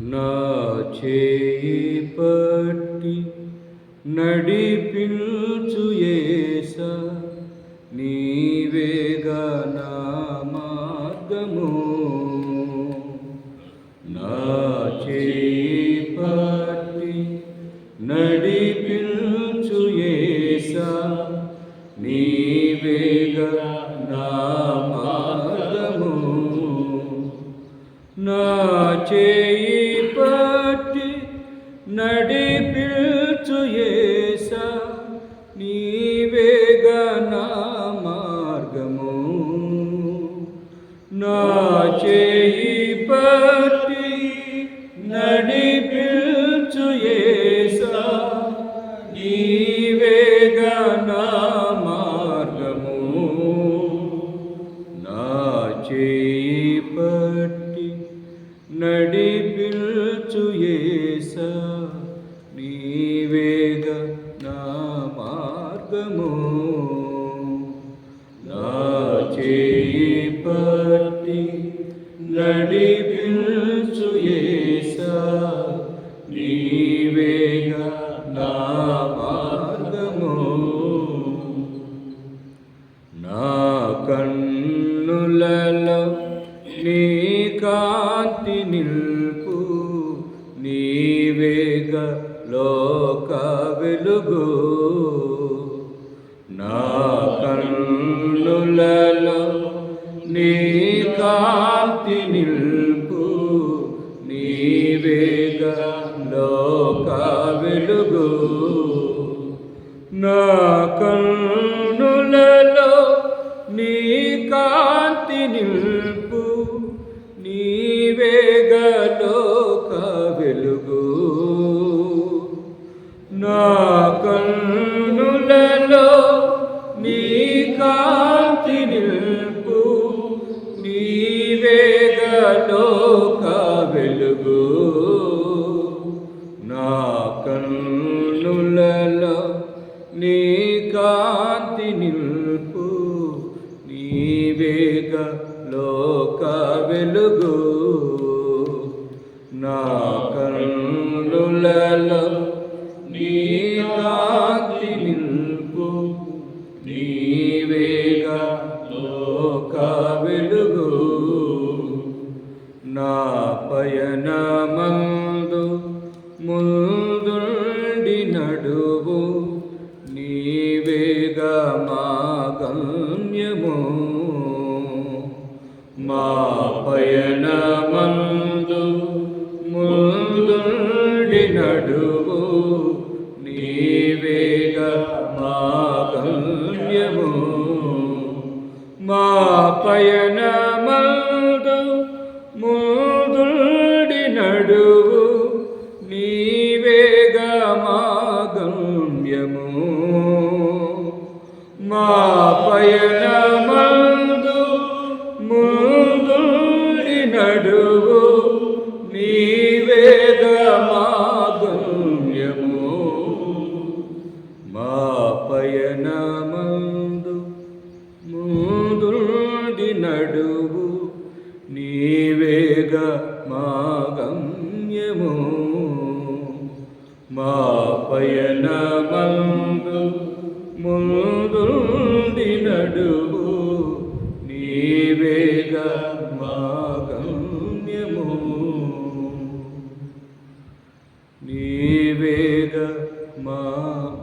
నా చేయి పట్టి నడిపించు యేస నీవేగా నా మార్గము. నా చేయి పట్టి నడిపించు యేస నీవేగా నా మార్గము. నా చే పట్టి నడిపిల్చు యేస నీవేగ నా మార్గము. నా చేయి పట్టి లోక వెలుగు నా కన్నులలో నీ కాంతి నిల్పు నీవేగ లోక వెలుగు నా కన్ను కాంతి నిల్పు నీవేగలోక వెలుగు నా కన్నులలో నీ కా నా పయనమందు ముందుండి నడువు నీవేగా మా గమ్యము మా పయనమందు ముందుండి నడువు నీవేగా మా గమ్యము మా పయనమందు నడువు నీవేగ మా గమ్యము మా పయనమందు ముందుండి నడువు నీవేగ మాగమ్యము నీవేగ మా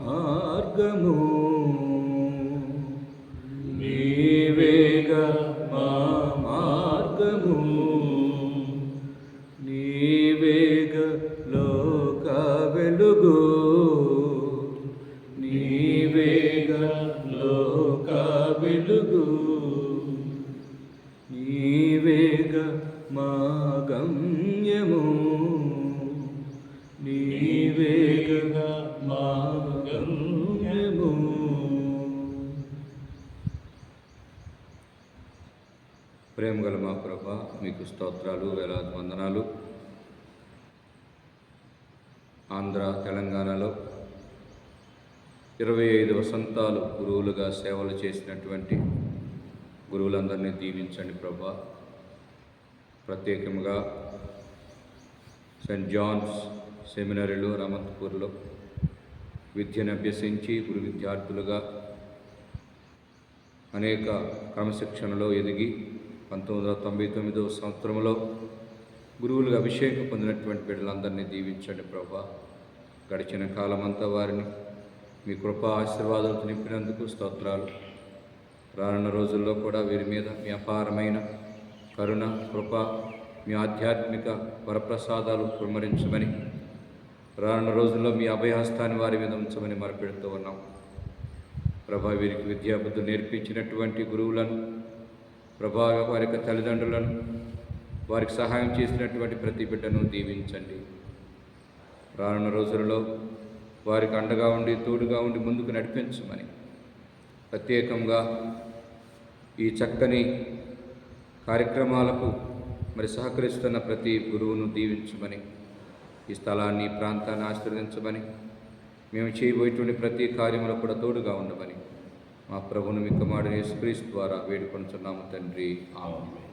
మార్గము నీవేగ లోక వెలుగు. నీవేగ లోక వెలుగు. నీవేగ మా గమ్యము నీవేగ మా గమ్యము ప్రేమగల మా ప్రభ మీకు స్తోత్రాలు వేలాది వందనాలు. ఆంధ్ర తెలంగాణలో ఇరవై ఐదు వసంతాలు గురువులుగా సేవలు చేసినటువంటి గురువులందరినీ దీవించండి ప్రభా. ప్రత్యేకంగా సెయింట్ జాన్స్ సెమినరీలో రామంతపూర్లో విద్యను అభ్యసించి గురు విద్యార్థులుగా అనేక క్రమశిక్షణలో ఎదిగి పంతొమ్మిది వందల తొంభై తొమ్మిదవ సంవత్సరంలో గురువులుగా అభిషేకం పొందినటువంటి బిడ్డలందరినీ దీవించండి ప్రభా. గడిచిన కాలమంతా వారిని మీ కృప ఆశీర్వాదాలతో నింపినందుకు స్తోత్రాలు. రానున్న రోజుల్లో కూడా వీరి మీద మీ అపారమైన కరుణ కృప మీ ఆధ్యాత్మిక వరప్రసాదాలు కుమరించమని రానున్న రోజుల్లో మీ అభయహస్తాన్ని వారి మీద ఉంచమని మరపెడుతూ ఉన్నాం. ప్రభా వీరికి విద్యాబుద్ధులు నేర్పించినటువంటి గురువులను ప్రభా వారి యొక్క తల్లిదండ్రులను వారికి సహాయం చేసినటువంటి ప్రతి బిడ్డను దీవించండి. రానున్న రోజులలో వారికి అండగా ఉండి తోడుగా ఉండి ముందుకు నడిపించమని ప్రత్యేకంగా ఈ చక్కని కార్యక్రమాలకు మరి సహకరిస్తున్న ప్రతి గురువును దీవించమని ఈ స్థలాన్ని ప్రాంతాన్ని ఆశీర్వదించమని మేము చేయబోయేటువంటి ప్రతి కార్యంలో కూడా తోడుగా ఉండమని మా ప్రభును మిక్కమాడిని స్క్రీస్ ద్వారా వేడుకొనుచున్నాము తండ్రి. ఆమె